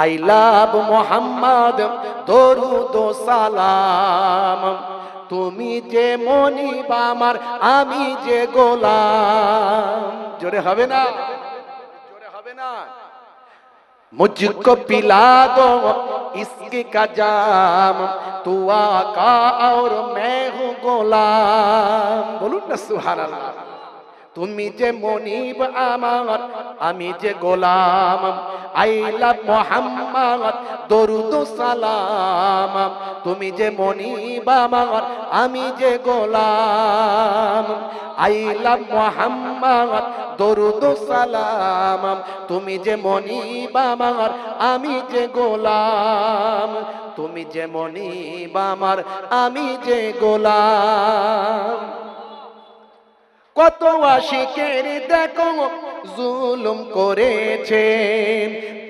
I love Mohammad দরুদ ও সালাম তুমি যে মনিব আমার আমি যে গোলাম জোরে হবে না জোরে হবে না मुझको पिला दो इसके का जाम तू आका और मैं हूँ গোলাম বলুন না সুবহানাল্লাহ তুমি যে মনিব আমার, আমি যে গোলাম, আই লাভ মোহাম্মদ, দরুদ সালাম। তুমি যে মনিব আমার, আমি যে গোলাম, আই লাভ মোহাম্মদ, দরুদ সালাম। তুমি যে মনিব আমার, আমি যে গোলাম। তুমি যে মনিব আমার, আমি যে গোলাম। কত আশিকের দেখো, জুলুম করেছে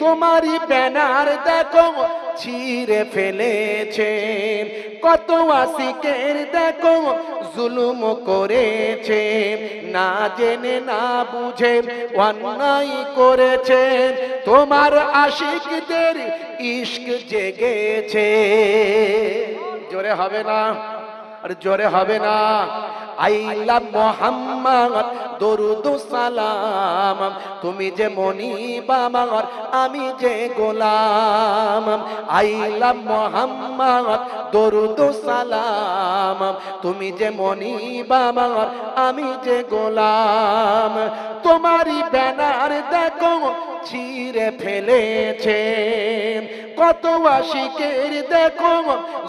তোমারই ব্যানার দেখো, ছিঁড়ে ফেলেছে কত আশিকের দেখো, জুলুম করেছে না জেনে, না বুঝে, অন্যায় করেছে তোমার আশিকদের ইশক জেগেছে। জোরে হবে না, আর জোরে হবে না। আইলা মোহাম্মদ, দরুদ সালাম। তুমি যে মনিব আমার আমি যে গোলাম। আইলা মোহাম্মদ, দরুদ সালাম। তুমি যে মনিব আমার আমি যে গোলাম। তোমারই ব্যানার দেখো, ছিঁড়ে ফেলেছে। কত আশিকের দেখো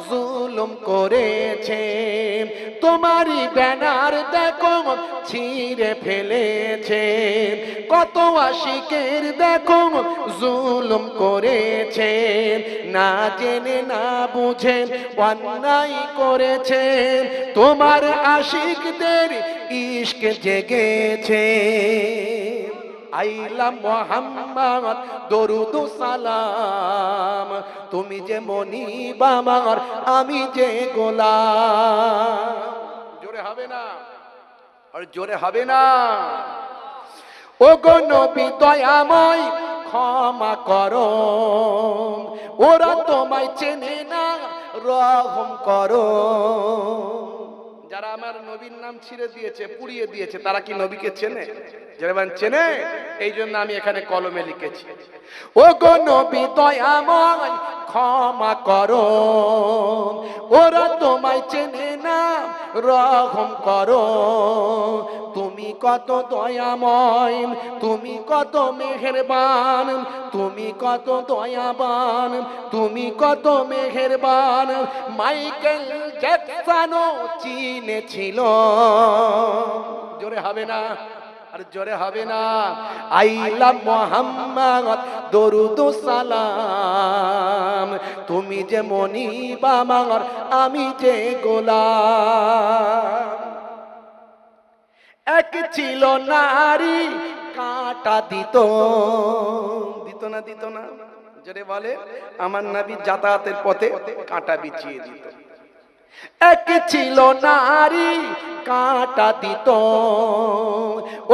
জুলুম করেছে। তোমারই ব্যানার দেখো ছিঁড়ে ফেলেছে। কত আশিকের দেখো জুলুম করেছে। না জেনে না বুঝে অন্যায় করেছে। তোমার আশিকদের ইশক জেগেছে। আইলাম মোহাম্মদ, দরুদ সালাম। তুমি যে মনিব আমার আমি যে গোলাম। জোরে হবে না? আর জোরে হবে না? ও গো নবী দয়াময়, ক্ষমা করো। ওরা তোমায় চেনে না, রহম করো। যারা আমার নবীর নাম ছিঁড়ে দিয়েছে, পুড়িয়ে দিয়েছে, তারা কি নবীকে চেনে? যারা চেনে? এই জন্য আমি এখানে কলমে লিখেছি। ও গো নবী দয়াময় ক্ষমা করো। ওরা তোমায় চেনে না, রহম করো। তুমি কত দয়াময়, তুমি কত মেহেরবান, তুমি কত দয়াবান, তুমি কত মেহেরবান। মাইকেল জ্যাকসনও চিনেছিল। জোরে হবে না। আর জোরে হবে না। আইলা মোহাম্মদ, দরুদ সালাম। তুমি যে মনিব আমার আমি যে গোলাম। এক ছিল নারী, কাঁটা দিত। দিত না দিত না। জোরে বলে, আমার নাবি যাতায়াতের পথে কাঁটা বিছিয়ে দিত। এক ছিল নারী, কাঁটা দিত।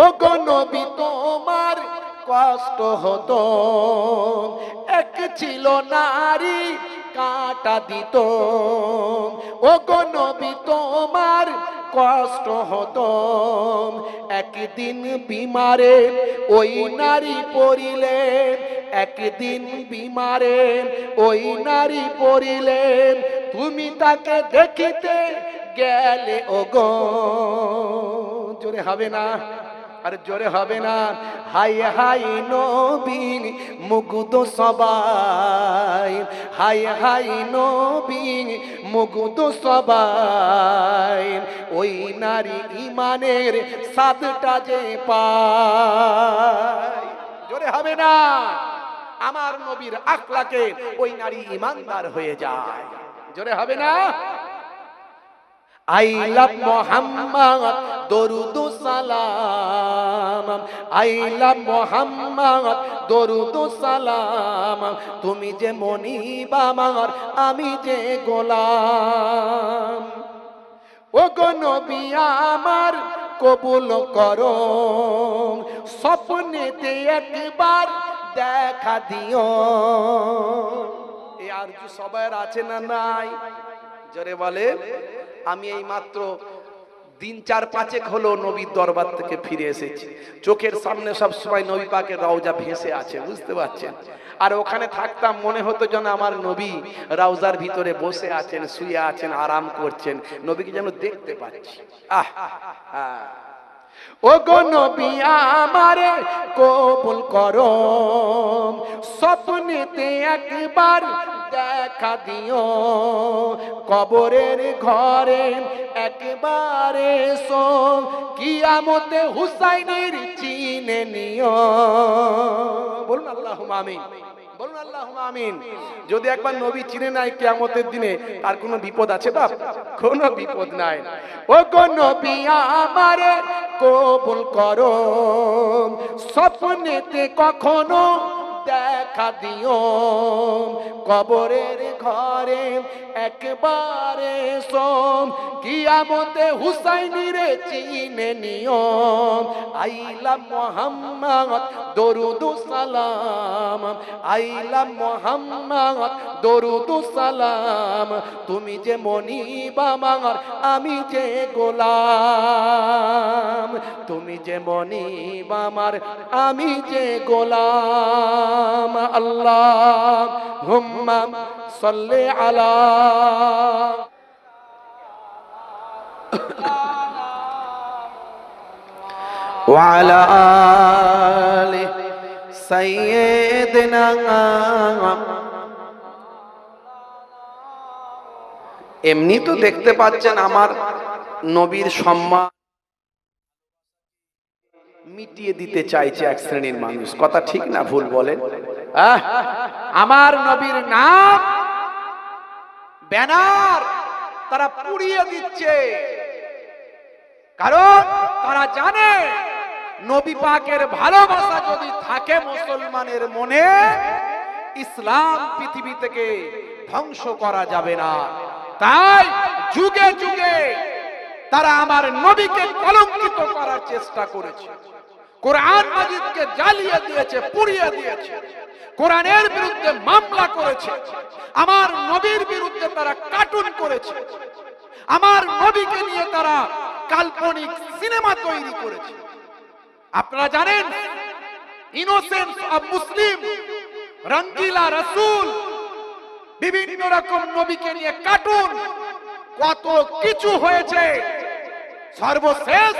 ও গো নবী, তোমার কষ্ট হতো। এক ছিল নারী, কাঁটা দিত। ও গো নবী, তোমার কষ্ট হতো। একদিন বিমারে ওই নারী পড়িলেন একদিন বিমারে ওই নারী পড়িলেন তুমি তাকে দেখিতে গেলে ও গো জোরে হবে না, আর জোরে হবে না। হাই হাই নবীন, মুগ্ধ সবাই। হাই হাই নবীন, মুগ্ধ সবাই। ওই নারী ইমানের সাতটা যে পায়, জোরে হবে না। আমার নবীর আখলাকে ওই নারী ইমানদার হয়ে যায়। জোরে হবে না? আই লাভ মোহাম্মদ দরুদ সালাম। আই লাভ মোহাম্মদ দরুদ সালাম। তুমি যে মনিব আমার আমি যে গোলাম। ও নবী আমার কবুল করো। স্বপ্নেতে একবার দেখা দিও। আরজু সবাইয়ের আছে না নাই? জোরে বলে আমি এই মাত্র দিন চার পাঁচেক হলো নবীর দরবার থেকে ফিরে এসেছি। চোখের সামনে সব সময় নবী পাকের রওজা ভেসে আছে, বুঝতে পারছেন? আর ওখানে থাকতাম, মনে হতো যেন আমার নবী রাউজার ভিতরে বসে আছেন, শুয়ে আছেন, আরাম করছেন। নবীকে যেন দেখতে পাচ্ছি। আহ আহ। ও গো নবী আমারে কবুল করো স্বপ্নেতে একবার দেখা দিও, কবরের ঘরে একবারে সো কিয়ামতে হুসাইনের চিনে নিও। বলুন আল্লাহ আমিন, বলুন আল্লাহ আমিন। যদি একবার নবী চিনে নাই কিয়ামতের দিনে, তার কোনো বিপদ আছে বাপ? কোনো বিপদ নাই। ও গো নবী আমারে কবুল করো। স্বপ্নেতে কখনো দেখা দিও। কবরের ঘরে একবারে সোম কিয়ামতে হুসাইনিরে চিনে নিও। আইলা মোহাম্মদ দরুদু সালাম। আইলা মোহাম্মদ দরুদু সালাম। তুমি যে মনিব আমার, আমি যে গোলাম। তুমি যে মনিব আমার, আমি যে গোলাম। আল্লাহ হুম্মা সাল্লি আলা وعلى آل سيدنا এমনি তো দেখতে পাচ্ছেন আমার নবীর সম্মান মিটিয়ে দিতে চাইছে এক শ্রেণির মানুষ। কথা ঠিক না ভুল বলেন? আমার নবীর নাম ব্যানার তারা পুড়িয়ে দিচ্ছে। কারণ তারা জানে নবী পাকের ভালোবাসা যদি থাকে মুসলমানের মনে, ইসলাম পৃথিবী থেকে ধ্বংস করা যাবে না। তাই যুগে যুগে তারা আমার নবীকে কলঙ্কিত করার চেষ্টা করেছে। কোরআন মাজিদকে জ্বালিয়ে দিয়েছে, পুড়িয়ে দিয়েছে। কোরআনের বিরুদ্ধে মামলা করেছে। আমার নবীর বিরুদ্ধে তারা কার্টুন করেছে। আমার নবীকে নিয়ে তারা কাল্পনিক সিনেমা তৈরি করেছে। আপনারা জানেন ইনোসেন্স অফ মুসলিম রঙ্গিলা রসুল, বিভিন্ন রকম নবীকে নিয়ে কার্টুন, কত কিছু হয়েছে। সর্বশেষ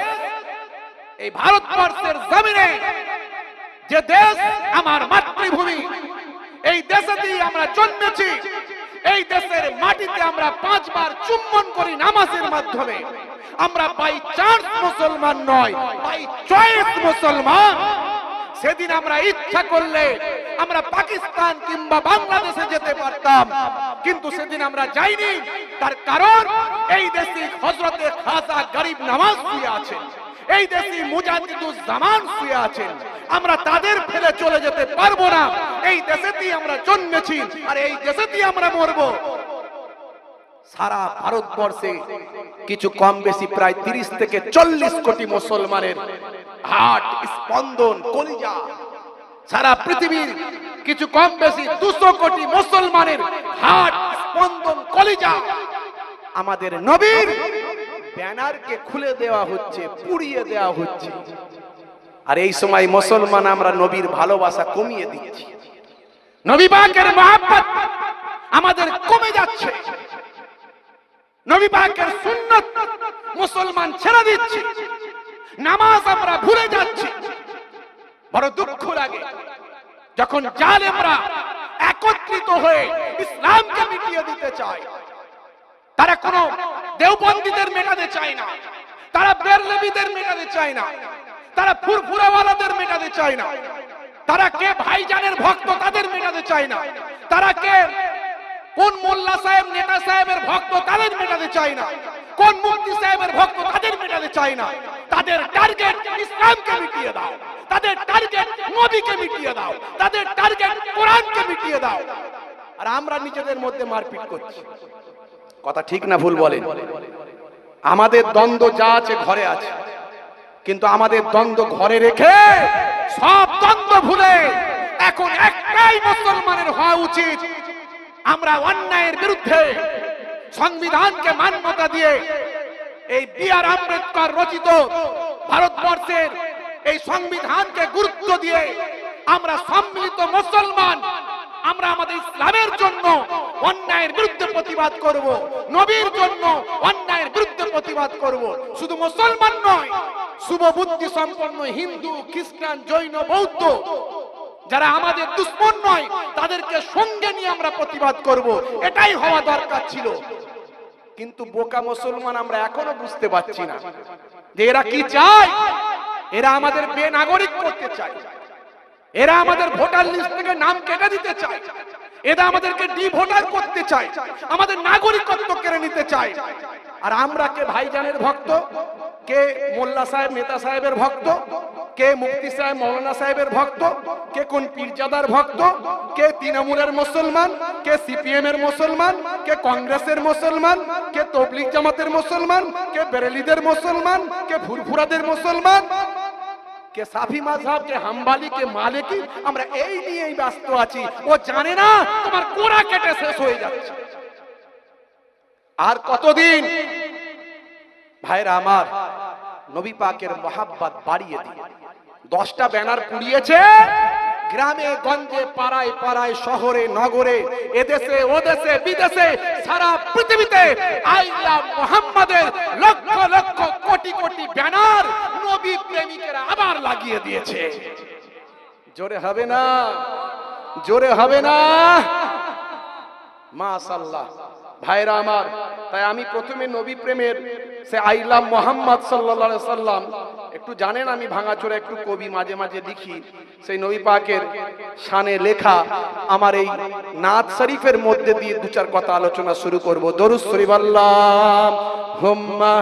এই ভারতবর্ষের জমিনে যে দেশ আমার মাতৃভূমি, এই দেশেতেই আমরা জন্মেছি, এই দেশের মাটিতে আমরা পাঁচবার চুম্বন করি নামাজের মাধ্যমে। আমরা বাই চান্স মুসলমান নয় বাই চয়েস মুসলমান। সেদিন আমরা ইচ্ছা করলে আমরা পাকিস্তান কিংবা বাংলাদেশে যেতে পারতাম, কিন্তু সেদিন আমরা যাইনি। তার কারণ এই দেশে হজরতে খাসা গরিব নামাজ শুয়ে আছেন। এই দেশে মুজাহিদুজ জামান শুয়ে আছেন। আমরা তাদের ফেলে চলে যেতে পারব না। এই দেশেতেই আমরা জন্মেছি আর এই দেশেতেই আমরা মরবো। সারা ভারতবর্ষে কিছু কম বেশি প্রায় তিরিশ থেকে চল্লিশ কোটি মুসলমানের হাট, স্পন্দন, কলিজা। সারা পৃথিবীর কিছু কম বেশি দুশো কোটি মুসলমানের হাট, স্পন্দন, কলিজা। আমাদের নবীর ব্যানারকে খুলে দেওয়া হচ্ছে পুড়িয়ে দেওয়া হচ্ছে। আর এই সময় মুসলমান আমরা নবীর ভালোবাসা কমিয়ে দিচ্ছি। নবী পাকের মহাব্বত আমাদের কমে যাচ্ছে। নবী পাকের সুন্নত মুসলমান ছেড়ে দিচ্ছে। নামাজ আমরা ভুলে যাচ্ছি। বড় দুঃখ লাগে যখন জালেমরা একত্রিত হয়ে ইসলামকে মিটিয়ে দিতে চায় তারা কোন দেওবন্দীদের মেটাতে চায় না। তারা বেরলেবিদের মেটাতে চায় না। তারা ফুরফুরাওয়ালাদের মেটাতে চায় না। তারা কে ভাইজানের ভক্ত তাদের মেটাতে চায় না। তারা কে, কোন মোল্লা সাহেব, নেতা সাহেবের ভক্ত তাদের মেটাতে চায় না। কোন মুফতি সাহেবের ভক্ত তাদের মেটাতে চায় না। তাদের টার্গেট ইসলামকে মিটিয়ে দাও। তাদের টার্গেট নবীকে মিটিয়ে দাও। তাদের টার্গেট কোরআনকে মিটিয়ে দাও। আর আমরা নিজেদের মধ্যে মারপিট করছি। কথা ঠিক না ভুল বলেন। আমাদের দ্বন্দ্ব যা আছে ঘরে আছে। কিন্তু আমাদের দ্বন্দ্ব ঘরে রেখে সব দ্বন্দ্ব ভুলে এখন একটাই মুসলমানের হওয়া উচিত। আমরা অন্যায়ের বিরুদ্ধে সংবিধানকে মান্যতা দিয়ে এই বি আর আম্বেদকর রচিত ভারতবর্ষের এই সংবিধানকে গুরুত্ব দিয়ে আমরা সম্মিলিত মুসলমান আমরা আমাদের ইসলামের জন্য অন্যায়ের বিরুদ্ধে প্রতিবাদ করব। নবীর জন্য অন্যায়ের বিরুদ্ধে প্রতিবাদ করব। শুধু মুসলমান নয়, শুভ বুদ্ধি সম্পন্ন হিন্দু, খ্রিস্টান, জৈন, বৌদ্ধ, যারা আমাদের দুশ্মন নয়, তাদেরকে সঙ্গে নিয়ে আমরা প্রতিবাদ করব। এটাই হওয়া দরকার ছিল। কিন্তু বোকা মুসলমান আমরা এখনও বুঝতে পারছি না যে এরা কি চায়। এরা আমাদের বেনাগরিক করতে চায়। এরা আমাদের ভোটার লিস্ট থেকে নাম কেটে দিতে চায়। এরা আমাদেরকে ডি ভোটার করতে চায়। আমাদের নাগরিকত্ব কেড়ে নিতে চায়। আর আমরা কে ভাইজানের ভক্ত? কে মোল্লা সাহেব, নেতা সাহেবের ভক্ত? কে মুফতি সাহেব, মৌলানা সাহেবের ভক্ত? কে কোন পীরজাদার ভক্ত? কে তৃণমূলের মুসলমান? কে সিপিএম এর মুসলমান? কে কংগ্রেসের মুসলমান? কে তবলিগ জামাতের মুসলমান? কে বেরেলিদের মুসলমান? কে ফুরফুরাদের মুসলমান? কে সাফি হাম্বালি কে আমরা এই ব্যস্ত আছি। ও জানে না তোমার কোরা কেটে শেষ হয়ে যাচ্ছে। আর কতদিন? ভাইরা আমার, নবী পাকের বাড়িয়ে দিয়ে দশটা ব্যানার পুড়িয়েছে গ্রামে, গঞ্জে, পাড়ায় পাড়ায়, শহরে, নগরে, এদেশে, ওদেশে, বিদেশে, সারা পৃথিবীতে আইলা মোহাম্মদের লক্ষ লক্ষ কোটি কোটি ব্যানার নবী প্রেমিকেরা আবার লাগিয়ে দিয়েছে। জোরে হবে না? জোরে হবে না? মাশাল্লাহ ভাইরা আমার তাই আমি প্রথমে নবী প্রেমের সে আইলাম মোহাম্মদ সাল্লাল্লাহু সাল্লাম একটু জানেন আমি ভাঙাচোরা একটু কবি মাঝে মাঝে লিখি সেই নবী পাকের শানে লেখা আমার এই নাথ শরীফের মধ্যে দিয়ে দু চার কথা আলোচনা শুরু করব দরুদ শরীফ আল্লাহ হুম্মা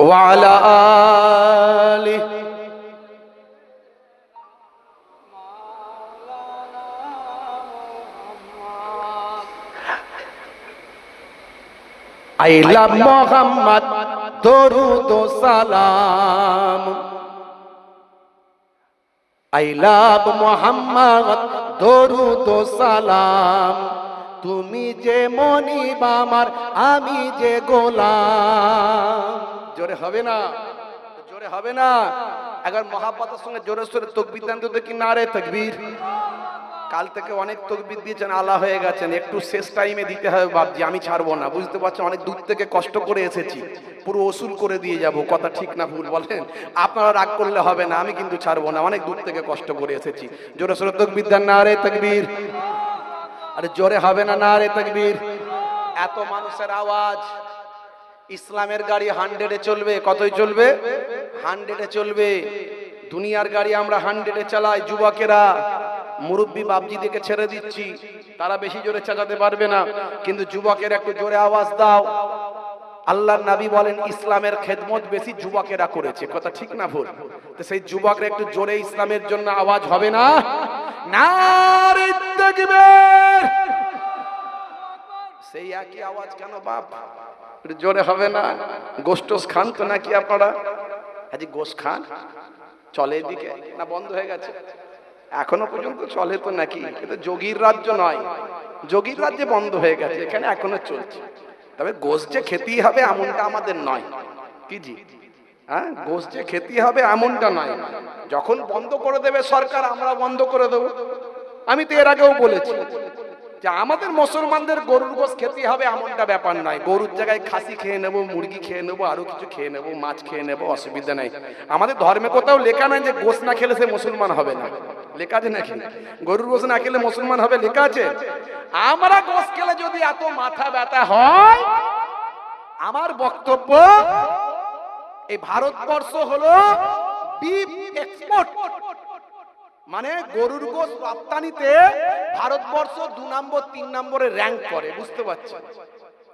وعلى آله I love Muhammad দরুদ সালাম। I love Muhammad দরুদ সালাম। তুমি যে মনিব আমার, আমি যে গোলাম। জোরে হবে না, জোরে হবে না। একবার মহাব্বতের সঙ্গে জোরে সোরে তকবির দেন তো দেখি না রে তকবীর। কাল থেকে অনেক তকবির দিয়েছেন, আলা হয়ে গেছেন, একটু শেষ টাইমে দিতে হবে বাবজি আমি ছাড়বো না। বুঝতে পারছেন? অনেক দূর থেকে কষ্ট করে এসেছি। পুরো ওসুল করে দিয়ে যাব, কথা ঠিক না ভুল, বলেন? আপনারা রাগ করলে হবে না, আমি কিন্তু ছাড়বো না, অনেক দূর থেকে কষ্ট করে এসেছি। জোরে সোরে তকবির দেন, না রে তকবীর। আরে জোরে হবে না না রে তকবীর। এত মানুষের আওয়াজ। ইসলামের গাড়ি হান্ড্রেডে চলবে, কতই চলবে? হান্ড্রেডে চলবে। দুনিয়ার গাড়ি আমরা হান্ড্রেডে চালাই, যুবকেরা। মুরব্বী বাবজিদেরকে ছেড়ে দিচ্ছি। তারা বেশি জোরে চালাতে পারবে না। কিন্তু যুবকের একটু জোরে আওয়াজ দাও। আল্লাহর নবী বলেন, ইসলামের খেদমত বেশি যুবকেরা করেছে। কথা ঠিক না ভুল? তো সেই যুবকরা একটু জোরে ইসলামের জন্য আওয়াজ হবে না? সেই একই আওয়াজ কেন বাপ? জোরে হবে না? গোষ্ঠস খান তো নাকি আপনারা? আজ গোস খান? চলে এদিকে? না বন্ধ হয়ে গেছে? এখনও পর্যন্ত চলে তো নাকি? কিন্তু যোগীর রাজ্য নয়। যোগীর রাজ্যে বন্ধ হয়ে গেছে, এখানে এখনও চলছে। তবে গোস যে খেতেই হবে এমনটা আমাদের নয়। কি জি? হ্যাঁ? গোস যে খেতেই হবে এমনটা নয়। যখন বন্ধ করে দেবে সরকার, আমরা বন্ধ করে দেবো। আমি তো এর আগেও বলেছি। যে আমাদের মুসলমানদের গরুর গোস খেতে হবে এমনটা ব্যাপার নয়। গরুর জায়গায় খাসি খেয়ে নেব, মুরগি খেয়ে নেব, আরও কিছু খেয়ে নেব, মাছ খেয়ে নেব, অসুবিধা নাই। আমাদের ধর্মে কোথাও লেখা নাই যে গোস না খেলে সে মুসলমান হবে না। লেখা আছে নাকি? গরুর গোস না খেলে মুসলমান হবে, লেখা আছে? আমরা গোস খেলে যদি এত মাথা ব্যথা হয়, আমার বক্তব্য, এই ভারতবর্ষ হলো বিফ এক্সপোর্ট। মানে গরুর গোস রপ্তানিতে ভারতবর্ষ দু নম্বর, তিন নম্বরে র্যাঙ্ক করে, বুঝতে পারছি?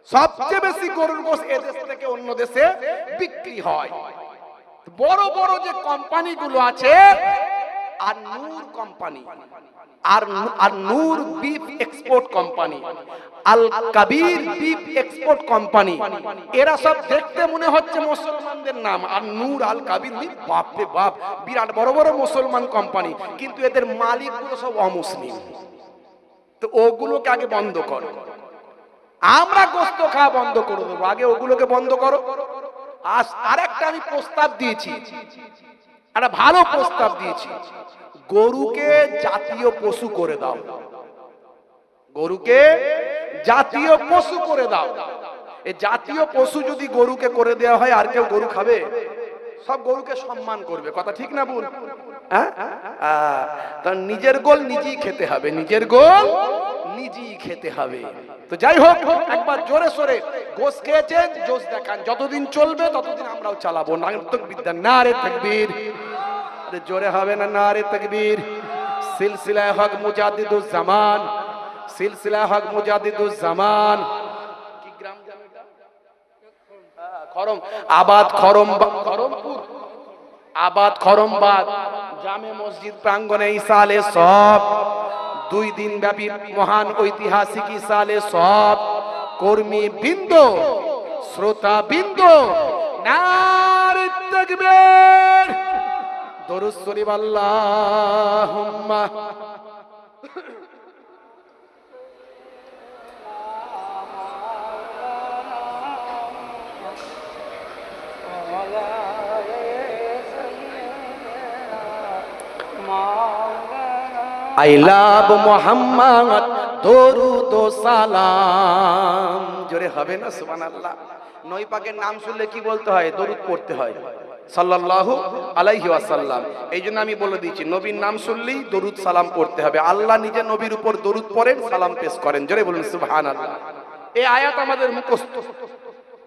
সবচেয়ে বেশি গরুর গোস এদেশ থেকে অন্য দেশে বিক্রি হয়। বড় বড় যে কোম্পানিগুলো আছে আর নূর কোম্পানি, আর আর Noor beef export company, Al Kabir beef export company, এরা সব দেখতে মনে হচ্ছে মুসলমানদের নাম। আর নূর, আল কাবির, বিফ বাপ রে বাপ, বিরাট বড় বড় মুসলমান কোম্পানি, কিন্তু এদের মালিকগুলো সব অমুসলিম। তো ওগুলোকে আগে বন্ধ করো। আমরা গোস্ত খাওয়া বন্ধ করে দেবো। আগে ওগুলোকে বন্ধ করো। আজ আরেকটা আমি প্রস্তাব দিয়েছি। একটা ভালো প্রস্তাব দিয়েছি। গরুকে জাতীয় পশু করে দাও। গরুকে জাতীয় পশু করে দাও। এই জাতীয় পশু যদি গরুকে করে দেওয়া হয়, আর কেউ গরু খাবে? সব গরুকে সম্মান করবে। কথা ঠিক না বল হ্যাঁ? নিজের গোল নিজেই খেতে হবে। নিজের গোল নিজেই খেতে হবে। তো যাই হোক, একবার জোরে সোরে গোস খেয়েছেন জোস দেখান। যতদিন চলবে, ততদিন আমরাও চালাবো। নাগরিক বিদ্যা না রে থাকবীর আরে জোরে হবে না না রে তকবীর? সিলসিলা হক মুজাদ্দিদুজ জামান সিলসিলা হক মুজাদ্দিদুজ জামান কি গ্রাম জানো এটা? খরম। আবাদ খরম খরমপুর। আবাদ খরমবাদ জামে মসজিদ প্রাঙ্গণে ইসালে সব দুই দিন ব্যাপী মহান ঐতিহাসিক সালে সব কর্মী বৃন্দ শ্রোতা বৃন্দ দরুদ শরীফ আল্লাহুম্মা আই লাভ মোহাম্মদ, দরুদ সালাম। জোরে হবে না, সুবহানাল্লাহ। নই পাকের নাম শুনলে কি বলতে হয়? দরুদ পড়তে হয়। সাল্লাল্লাহু আলাইহি ওয়াসাল্লাম। এই জন্য আমি বলে দিয়েছি, নবীর নাম শুনলেই দরুদ, সালাম পড়তে হবে। আল্লাহ নিজে নবীর উপর দরুদ পড়েন, সালাম পেশ করেন। জোরে বলুন, সুবহানাল্লাহ। এই আয়াত আমাদের মুখস্থ।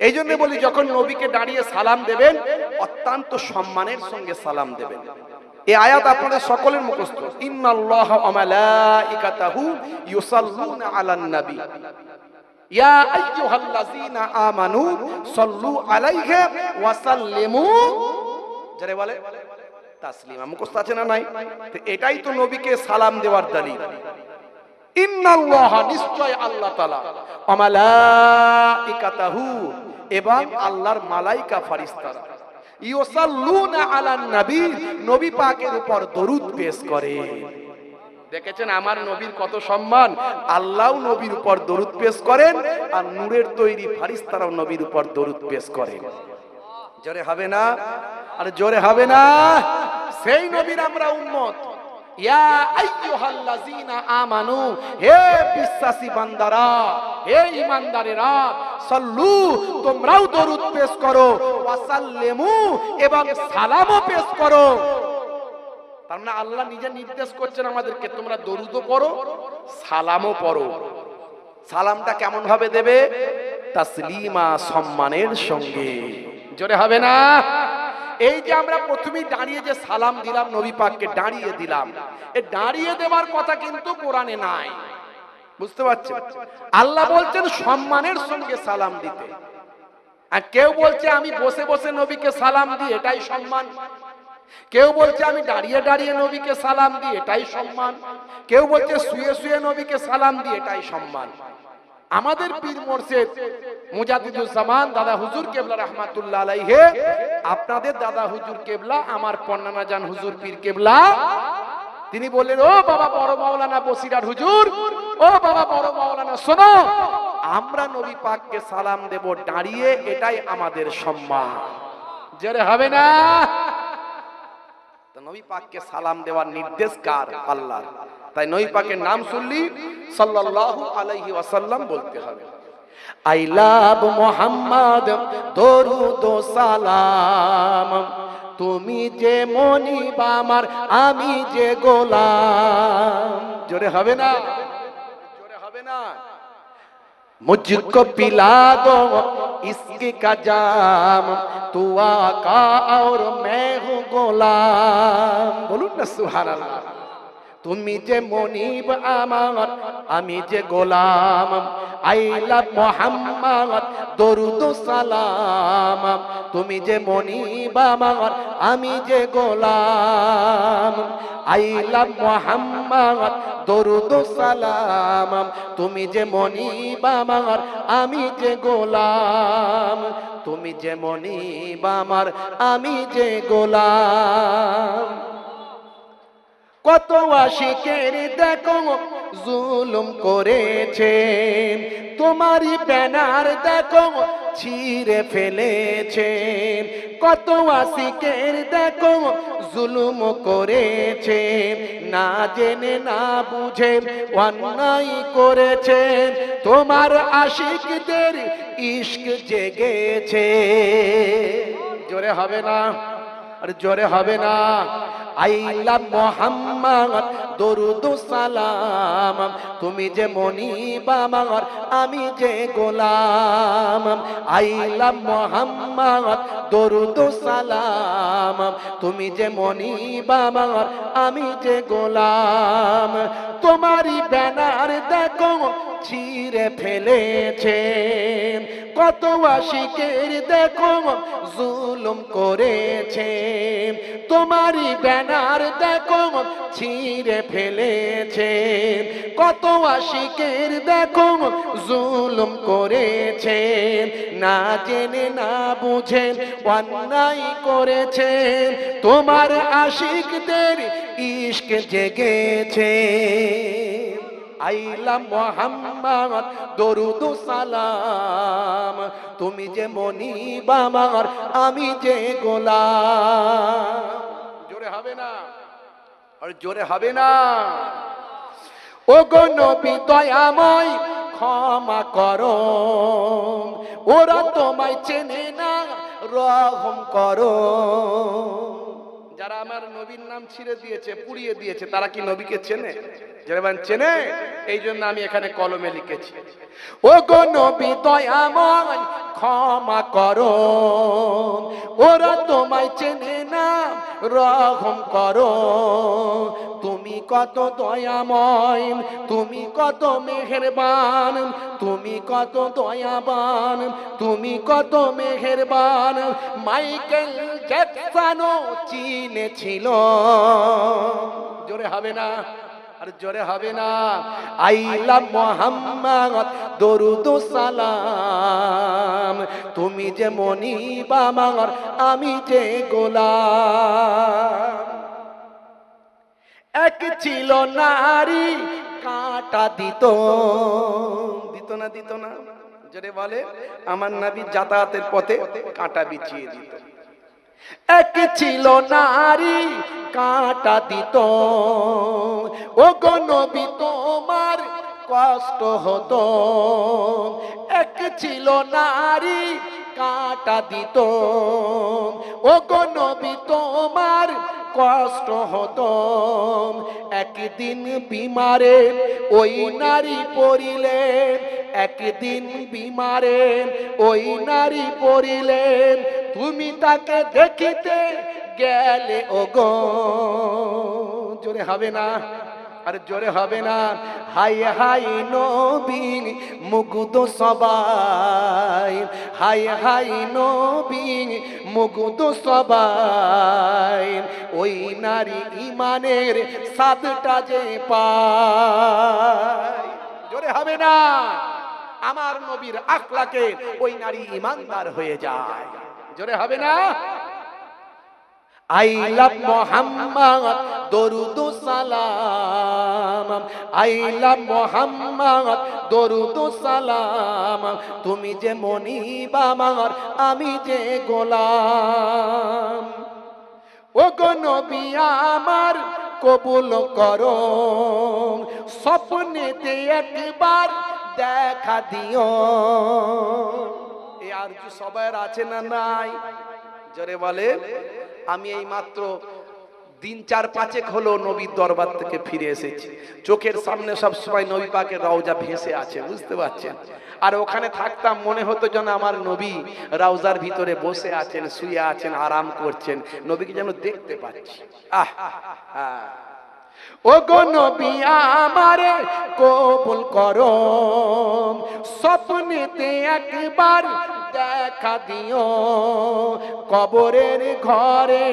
এই জন্য বলি, যখন নবীকে দাঁড়িয়ে সালাম দেবেন, অত্যন্ত সম্মানের সঙ্গে সালাম দেবেন। এই আয়াত আপনাদের সকলের মুখস্থ। ইন্নাল্লাহ ওয়া মালাইকাতাহু ইউসাল্লুনা আলান নবী। ইয়া আইয়ুহাল্লাযীনা আমানু সাল্লু আলাইহি বলে মুখস্থ আছে না নাই? তো এটাই তো নবীকে সালাম দেওয়ার দলিল। ইন্নাল্লাহ নিশ্চয় আল্লাহ তাআলা। ওয়া মালাইকাতাহু, এবং আল্লাহর মালাইকা ফারিস্তারা উপর পেশ করে। দেখেছেন আমার নবীর কত সম্মান? আল্লাহ নবীর উপর দরুদ পেশ করেন, আর নূরের তৈরি ফারিস্তারাও নবীর উপর দরুদ পেশ করেন। জোরে হবে না? আর জোরে হবে না? সেই নবীর আমরা উম্মত। ইয়া আইয়ুহাল্লাযীনা আমানু, হে বিশ্বাসী বান্দারা, হে ঈমানদারেরা, সাল্লু, তোমরাও দরুদ পেশ করো, ওয়াসাল্লিমু, এবং সালামও পেশ করো। তার মানে আল্লাহ নিজে নির্দেশ করছেন আমাদেরকে, তোমরা দরুদও পড়ো, সালামও পড়ো। সালামটা কেমন ভাবে দেবে? তাসলিমা সম্মানের সঙ্গে। জোরে হবে না? এই যে আমরা প্রথমেই দাঁড়িয়ে যে সালাম দিলাম নবী পাককে, দাঁড়িয়ে দিলাম। এ দাঁড়িয়ে দেওয়ার কথা কিন্তু কোরআনে নাই। বুঝতে পারছেন? আল্লাহ বলছেন সম্মানের সঙ্গে সালাম দিতে। আর কেউ বলছে আমি বসে বসে নবীকে সালাম দিই, এটাই সম্মান। কেউ বলছে আমি দাঁড়িয়ে দাঁড়িয়ে নবীকে সালাম দিই, এটাই সম্মান। কেউ বলছে শুয়ে শুয়ে নবীকে সালাম দিই, এটাই সম্মান। আমাদের পীর মোর্শেদ মুজাদ্দিদুজ্জামান দাদা হুজুর কেবলা রহমাতুল্লাহ আলাইহে, আপনাদের দাদা হুজুর কেবলা, আমার পন্নানা জান হুজুর পীর কেবলা। তিনি বললেন, ও বাবা বড় মাওলানা বসিরার হুজুর, ও বাবা বড় মাওলানা, শোনো, আমরা নবী পাককে সালাম দেব দাঁড়িয়ে, এটাই আমাদের সম্মান। জোরে হবে না? নবী পাককে সালাম দেওয়ার নির্দেশ কার? আল্লাহর। তাই নবী পাকের নাম শুনলি সাল্লাল্লাহু আলাইহি ওয়াসাল্লাম বলতে হবে আই লাভ মোহাম্মদ দরুদ ও সালাম তুমি যে মনিব আমার আমি যে গোলাম জোরে হবে না জোরে হবে না मुझको पिला दो इसकी का जाम तू आका और मैं हूँ গোলাম বলুন না সুবহানাল্লাহ তুমি যে মনিব আমার আমি যে গোলাম। আইলা মোহাম্মদ, দরুদ সালাম। তুমি যে মনিব আমার আমি যে গোলাম। আইলাম মোহাম্মদ, দরুদ সালাম। তুমি যে মনিব আমার আমি যে গোলাম। তুমি যে মনিব আমার, আমি যে গোলাম। কত আশিকের দেখো, জুলুম করেছে তোমারই ব্যানার দেখো, ছিঁড়ে ফেলেছে কত আশিকের দেখো, জুলুম করেছে না জেনে, না বুঝে, অন্যায় করেছে তোমার আশিকদের ইশক জেগেছে। জোরে হবে না, আর জোরে হবে না। আইলা মোহাম্মদ, দরুদ সালাম। তুমি যে আমার আমি যে গোলাম। আইলা মোহাম্মদ, দরুদ সালাম। তুমি যে আমার আমি যে গোলাম। তোমারই ব্যানার দেখো, ছিঁড়ে ফেলেছে। কত আশিকের দেখো জুলুম করেছে। তোমারই ব্যানার দেখো ছিঁড়ে ফেলেছে। কত আশিকের দেখো জুলুম করেছে। না জেনে, না বুঝে, অন্যায় করেছে। তোমার আশিকদের ইস্ক জেগেছে। আইলাম মোহাম্মদ, দরুদ সালাম। তুমি যে মনিব আমার আমি যে গোলাম। জোরে হবে না? আর জোরে হবে না? ও গো নবী দয়াময়, ক্ষমা করো। ওরা তোমায় চেনে না, রহম করো। যারা আমার নবীর নাম ছিঁড়ে দিয়েছে, পুড়িয়ে দিয়েছে, তারা কি নবীকে চেনে? যারা চেনে? এই জন্য আমি এখানে কলমে লিখেছি। ও গো নবী দয়াময় ক্ষমা করো। ওরা তোমায় চেনে না, রহম করো। তুমি কত দয়াময়, তুমি কত মেহেরবান, তুমি কত দয়াবান, তুমি কত মেহেরবান। মাইকেল জ্যাকসনও চিনেছিল। জোরে হবে না। আর জোরে হবে না। আইলা মোহাম্মদ, দরুদ সালাম। তুমি যে মনিব আমার, আমি যে গোলাম। এক ছিল নারী, কাঁটা দিত। দিত না দিত না। জোরে বলে, আমার নাবি যাতায়াতের পথে কাঁটা বিছিয়ে দিত। এক ছিল নারী, কাঁটা দিত। ও গো নবী, তোমার কষ্ট হতো। এক ছিল নারী, কাঁটা দিত। ও গো নবী, তোমার কষ্ট হতো। একদিন বিমারে ওই নারী পড়িলেন। একদিন বিমারে ওই নারী পড়িলেন। তুমি তাকে দেখিতে গেলে ও গো জোরে হবে না, আর জোরে হবে না। হাই হাই নবী মুগ্ধ সবাই। হাই হাই নবী মুগ্ধ সবাই। ওই নারী ইমানের সাতটা যে পায়, জোরে হবে না। আমার নবীর আখলাকে ওই নারী ইমানদার হয়ে যায়। জোরে হবে না? আই লাভ মোহাম্মদ, দরুদ সালাম। আই লাভ মোহাম্মদ, দরুদ সালাম। তুমি যে মনিব আমার, আমি যে গোলাম। ও গো নবী আমার, কবুল করো। স্বপ্নেতে একবার দেখা দিও। আর কি সবাই আছে না নাই? জোরে বলে আমি এই মাত্র দিন চার পাঁচেক হলো নবীর দরবার থেকে ফিরে এসেছি। চোখের সামনে সব সময় নবী পাকের রওজা ভেসে আছে, বুঝতে পারছেন? আর ওখানে থাকতাম, মনে হতো যেন আমার নবী রাউজার ভিতরে বসে আছেন, শুয়ে আছেন, আরাম করছেন। নবীকে যেন দেখতে পাচ্ছি। আহ আহ। ও গো নবী আমারে কবুল করো। স্বপ্নেতে একবার দেখা দিও। কবরের ঘরে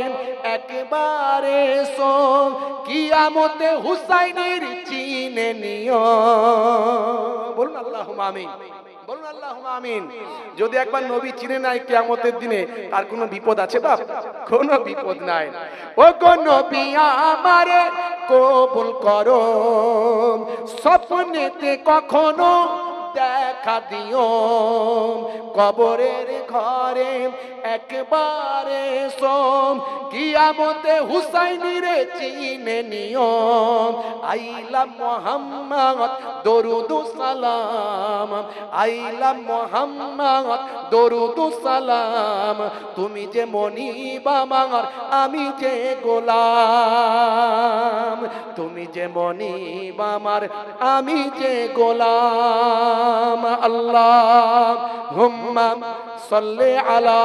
এক একবারে সো কিয়ামতে হুসাইনের চিনে নিও। বলুন আল্লাহ আমিন। বলুন আল্লাহ আমিন। যদি একবার নবী চিনে নাই কিয়ামতের দিনে, তার কোনো বিপদ আছে বাপ? কোনো বিপদ নাই। ও গো নবী আমারে কবুল করো। স্বপ্নেতে কখনো দেখা দিও। কবরের ঘরে একবারে সোম, কিয়ামতে হুসাইনিরে চিনে নিও আইলা মোহাম্মদ দরুদু সালাম, আইলা মোহাম্মদ দরুদু সালাম। তুমি যে মনিবা মাঙর আমি যে গোলাম। তুমি যে মনিবা আমার আমি যে গোলাম। আল্লাহ হুম্মা সাল্লি আলা